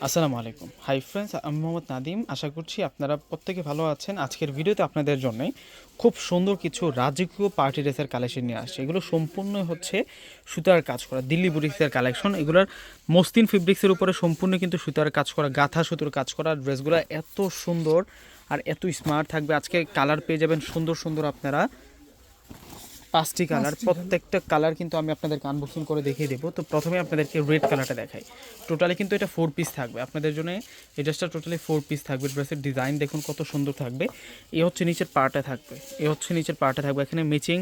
আসসালামু আলাইকুম। Hi friends আমি মোহাম্মদ নাদিম আশা করছি আপনারা প্রত্যেকে ভালো আছেন। আজকের ভিডিওতে আপনাদের জন্য খুব সুন্দর কিছু রাজকীয় পার্টি ড্রেসের কালেকশন নিয়ে আসছে। এগুলো সম্পূর্ণ হচ্ছে সুতার কাজ করা, দিল্লি বুটিক্সের কালেকশন। এগুলোর মসলিন ফেব্রিক্সের উপরে সম্পূর্ণ কিন্তু সুতার কাজ করা, গাঁথা সুতোর কাজ করা। ড্রেসগুলো এত সুন্দর আর এত স্মার্ট থাকবে। আজকে কালার পেয়ে যাবেন সুন্দর সুন্দর আপনারা পাঁচটি কালার প্রত্যেকটা কালার কিন্তু আমি আপনাদেরকে আনবক্সিং করে দেখিয়ে দেবো। তো প্রথমে আপনাদেরকে রেড কালারটা দেখাই। টোটালি কিন্তু এটা ফোর পিস থাকবে। আপনাদের জন্য এই ড্রেসটা টোটালি ফোর পিস থাকবে। ড্রেসের ডিজাইন দেখুন কত সুন্দর থাকবে। এ হচ্ছে নিচের পার্টে থাকবে। এ হচ্ছে নিচের পার্টে থাকবে। এখানে ম্যাচিং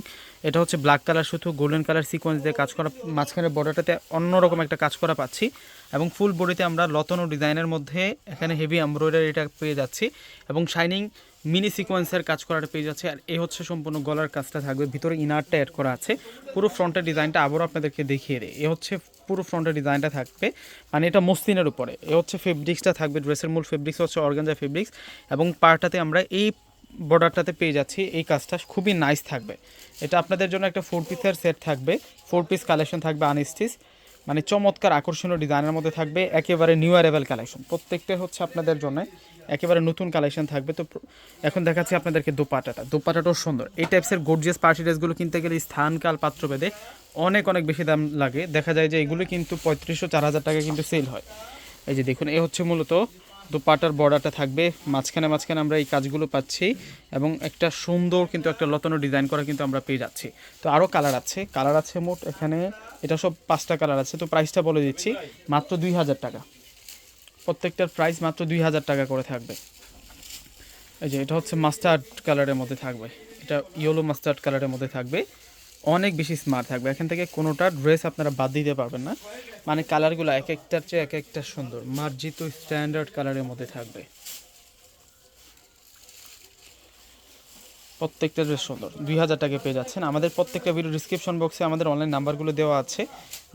এটা হচ্ছে ব্ল্যাক কালার শুধু গোল্ডেন কালার সিকোয়েন্স দিয়ে কাজ করা। মাঝখানের বর্ডারটাতে অন্যরকম একটা কাজ করা পাচ্ছি। এবং ফুল বডিতে আমরা লতনো ডিজাইনের মধ্যে এখানে হেভি এমব্রয়ডারিটা পেয়ে যাচ্ছি। এবং শাইনিং মিনি সিকোয়েন্সের কাজ করাটা পেয়ে যাচ্ছে আর এ হচ্ছে সম্পূর্ণ গলার কাজটা থাকবে। ভিতরে ইনারটা অ্যাড করা আছে। পুরো ফ্রন্টের ডিজাইনটা আবারও আপনাদেরকে দেখিয়ে দেয় এ হচ্ছে পুরো ফ্রন্টের ডিজাইনটা থাকবে। মানে এটা মসলিনের উপরে। এ হচ্ছে ফেব্রিক্সটা থাকবে ড্রেসের মূল ফেব্রিক্স হচ্ছে অর্গানজা ফেব্রিক্স এবং পার্টাতে আমরা এই বর্ডারটাতে পেয়ে যাচ্ছি। এই কাজটা খুবই নাইস থাকবে। এটা আপনাদের জন্য একটা ফোর পিসের সেট থাকবে। ফোর পিস কালেকশন থাকবে আনস্টিচ। মানে চমৎকার আকর্ষণীয় ডিজাইনের মধ্যে থাকবে একেবারে নিউ অ্যারেবেল কালেকশন প্রত্যেকটা হচ্ছে আপনাদের জন্য একেবারে নতুন কালেকশন থাকবে। তো এখন দেখাচ্ছি আপনাদেরকে দোপাটাটা দোপাটাটাও সুন্দর। এই টাইপসের গর্জিয়াস পার্টি ড্রেসগুলো কিনতে গেলে স্থান, কাল, পাত্র ভেদে অনেক অনেক বেশি দাম লাগে। দেখা যায় যে এগুলো কিন্তু পঁয়ত্রিশশো চার হাজার টাকা কিন্তু সেল হয়। এই যে দেখুন, এ হচ্ছে মূলত দুপাটার বর্ডারটা থাকবে। মাঝখানে মাঝখানে আমরা এই কাজগুলো পাচ্ছি এবং একটা সুন্দর কিন্তু একটা লতানো ডিজাইন করা কিন্তু আমরা পেয়ে যাচ্ছি। তো আরও কালার আছে। কালার আছে মোট এখানে এটা সব পাঁচটা কালার আছে, তো প্রাইসটা বলে দিচ্ছি, মাত্র দুই হাজার টাকা। প্রত্যেকটার প্রাইস মাত্র দুই হাজার টাকা করে থাকবে। এই যে, এটা হচ্ছে মাস্টার্ড কালারের মধ্যে থাকবে। এটা ইয়েলো মাস্টার্ড কালারের মধ্যে থাকবে। অনেক বেশি স্মার্ট থাকবে। এখান থেকে কোনোটা ড্রেস আপনারা বাদ দিতে পারবেন না। মানে কালারগুলো এক একটার চেয়ে এক একটা সুন্দর। মার্জিত স্ট্যান্ডার্ড কালারের মধ্যে থাকবে। প্রত্যেকটা ড্রেস সুন্দর, দুই হাজার টাকা পেয়ে যাচ্ছেন। আমাদের প্রত্যেকটা ভিডিও ডিসক্রিপশন বক্সে আমাদের অনলাইন নাম্বারগুলো দেওয়া আছে।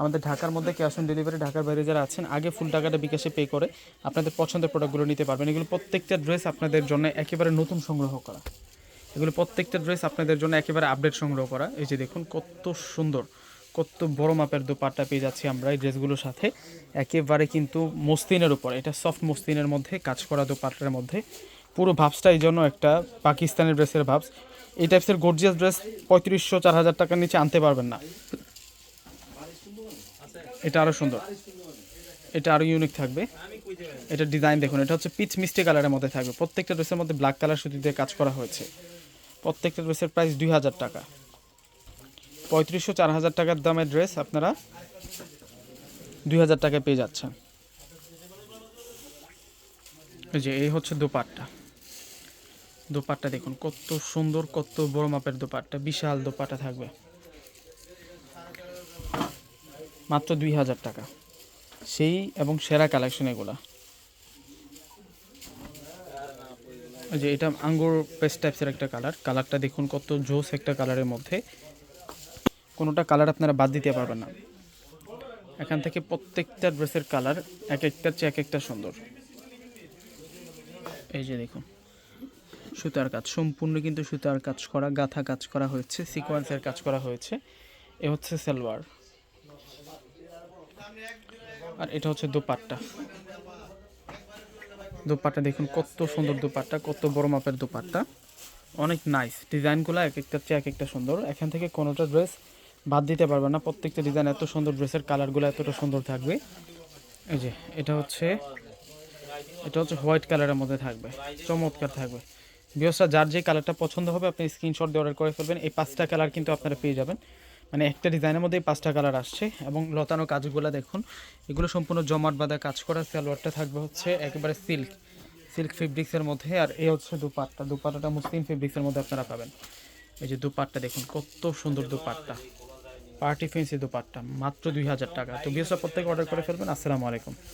আমাদের ঢাকার মধ্যে ক্যাশ অন ডেলিভারি ঢাকার বাইরে যারা আছেন, আগে ফুল টাকাটা বিকাশে পে করে আপনাদের পছন্দের প্রোডাক্টগুলো নিতে পারবেন। এগুলো প্রত্যেকটা ড্রেস আপনাদের জন্য একেবারে নতুন সংগ্রহ করা। এগুলো প্রত্যেকটা ড্রেস আপনাদের জন্য একেবারে আপডেট সংগ্রহ করা। এই যে দেখুন, কত সুন্দর, কত বড় মাপের দোপাট্টা পেয়ে যাচ্ছি আমরা এই ড্রেসগুলোর সাথে। একেবারে কিন্তু মস্তিনের উপর, এটা সফট মস্তিনের মধ্যে, কাজ করা দোপাট্টার মধ্যে। পুরো ভাবসটা এই জন্য একটা পাকিস্তানের ড্রেসের ভাবস। এই টাইপসের গর্জিয়াস ড্রেস পঁয়ত্রিশশো চার হাজার টাকার নিচে আনতে পারবেন না। এটা আরও সুন্দর। এটা আরও ইউনিক থাকবে। এটা ডিজাইন দেখুন, এটা হচ্ছে পিচ মিষ্টি কালারের মধ্যে থাকবে। প্রত্যেকটা ড্রেসের মধ্যে ব্ল্যাক কালার সুতি দিয়ে কাজ করা হয়েছে। প্রত্যেকটা ড্রেসের প্রাইস দুই হাজার টাকা। পঁয়ত্রিশশো চার হাজার টাকার দামের ড্রেস আপনারা দুই হাজার টাকায় পেয়ে যাচ্ছেন। এই যে, এই হচ্ছে দোপাট্টা। দোপাট্টা দেখুন, কত সুন্দর, কত বড় মাপের দোপাট্টা, বিশাল দোপাট্টা থাকবে। মাত্র দুই হাজার টাকা। সেই এবং সেরা কালেকশন এগুলা। যে এটা আঙ্গুর পেস্ট টাইপসের একটা কালার কালারটা দেখুন, কত জোস একটা কালারের মধ্যে। কোনোটা কালার আপনারা বাদ দিতে পারবেন না। এখান থেকে প্রত্যেকটা ড্রেসের কালার এক একটার চেয়ে এক একটা সুন্দর। এই যে দেখুন। সুতার কাজ, সম্পূর্ণ কিন্তু সুতার কাজ করা, গাথা কাজ করা হয়েছে, সিকোয়েন্সের কাজ করা হয়েছে। এ হচ্ছে সালোয়ার। আর এটা হচ্ছে দোপাট্টা। দোপাট্টা দেখুন, কত সুন্দর দোপাট্টা, কত বড় মাপের দোপাট্টা। অনেক নাইস ডিজাইনগুলো এক একটা চেয়ে এক একটা সুন্দর। এখান থেকে কোনোটা ড্রেস বাদ দিতে পারবে না। প্রত্যেকটা ডিজাইন এত সুন্দর ড্রেসের কালারগুলো এতটা সুন্দর থাকবে। এই যে, এটা হচ্ছে এটা হচ্ছে হোয়াইট কালারের মধ্যে থাকবে। চমৎকার থাকবে। বিয়সরা যার যে কালারটা পছন্দ হবে, আপনি স্ক্রিনশট দিয়ে অর্ডার করে ফেলবেন। এই পাঁচটা কালার কিন্তু আপনারা পেয়ে যাবেন। মানে একটা ডিজাইনের মধ্যে পাঁচটা কালার আসছে এবং লতানো কাজগুলো দেখুন। এগুলো সম্পূর্ণ জমাট বাঁধা কাজ করা, সালোয়ারটা থাকবে হচ্ছে একেবারে সিল্ক সিল্ক ফেব্রিক্সের মধ্যে। আর এই হচ্ছে দুপাট্টা। দুপাট্টাটা মুসলিম ফেব্রিক্সের মধ্যে আপনারা পাবেন। এই যে দুপাট্টা দেখুন, কত সুন্দর দুপাট্টা। পার্টি ফেন্সি দুপাট্টা, মাত্র দুই হাজার টাকা। তো বিএসরা প্রত্যেকে অর্ডার করে ফেলবেন। আসসালামু আলাইকুম।